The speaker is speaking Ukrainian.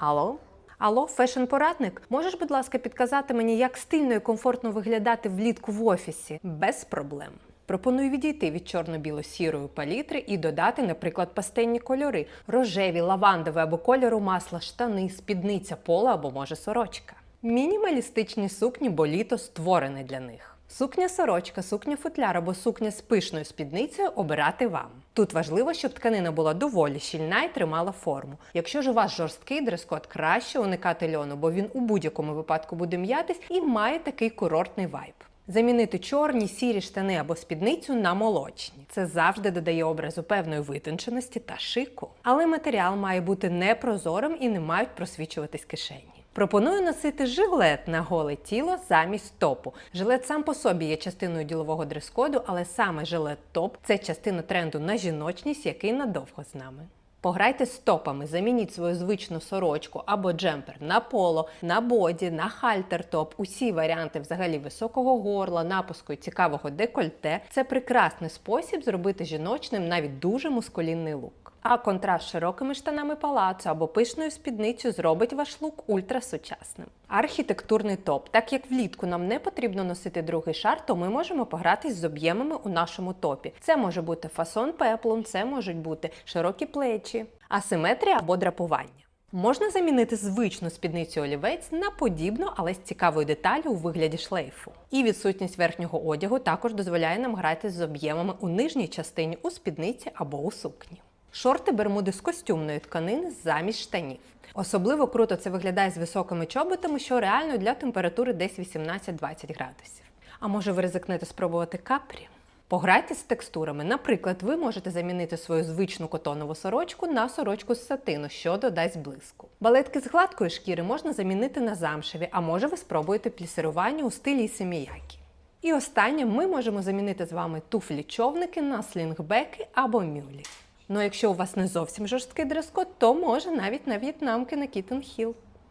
Алло? Алло, фешн-порадник? Можеш, будь ласка, підказати мені, як стильно і комфортно виглядати влітку в офісі? Без проблем. Пропоную відійти від чорно-біло-сірої палітри і додати, наприклад, пастельні кольори: рожеві, лавандові або кольору масла, штани, спідниця, поло або може сорочка. Мінімалістичні сукні, бо літо створене для них. Сукня сорочка, сукня футляр або сукня з пишною спідницею обирати вам. Тут важливо, щоб тканина була доволі щільна і тримала форму. Якщо ж у вас жорсткий дрес-код, краще уникати льону, бо він у будь-якому випадку буде м'ятись і має такий курортний вайб. Замінити чорні, сірі штани або спідницю на молочні. Це завжди додає образу певної витонченості та шику. Але матеріал має бути непрозорим і не мають просвічуватись кишені. Пропоную носити жилет на голе тіло замість топу. Жилет сам по собі є частиною ділового дрес-коду, але саме жилет топ це частина тренду на жіночність, який надовго з нами. Пограйте з топами, замініть свою звичну сорочку або джемпер на поло, на боді, на хальтер-топ. Усі варіанти взагалі високого горла, напуску і цікавого декольте це прекрасний спосіб зробити жіночним навіть дуже мускулінний лук. А контраст з широкими штанами палацу або пишною спідницю зробить ваш лук ультрасучасним. Архітектурний топ. Так як влітку нам не потрібно носити другий шар, то ми можемо погратись з об'ємами у нашому топі. Це може бути фасон пеплом, це можуть бути широкі плечі, асиметрія або драпування. Можна замінити звичну спідницю олівець на подібну, але з цікавою деталю у вигляді шлейфу. І відсутність верхнього одягу також дозволяє нам грати з об'ємами у нижній частині у спідниці або у сукні. Шорти бермуди з костюмної тканини замість штанів. Особливо круто це виглядає з високими чоботами, що реально для температури десь 18-20 градусів. А може ви ризикнете спробувати капрі? Пограйте з текстурами. Наприклад, ви можете замінити свою звичну котонову сорочку на сорочку з сатину, що додасть блиску. Балетки з гладкої шкіри можна замінити на замшеві, а може ви спробуєте плісирування у стилі семіякі. І останнє ми можемо замінити з вами туфлі-човники на слінгбеки або мюлі. Ну, якщо у вас не зовсім жорсткий дрес-код, то може навіть на в'єтнамки на Кітен Хіл.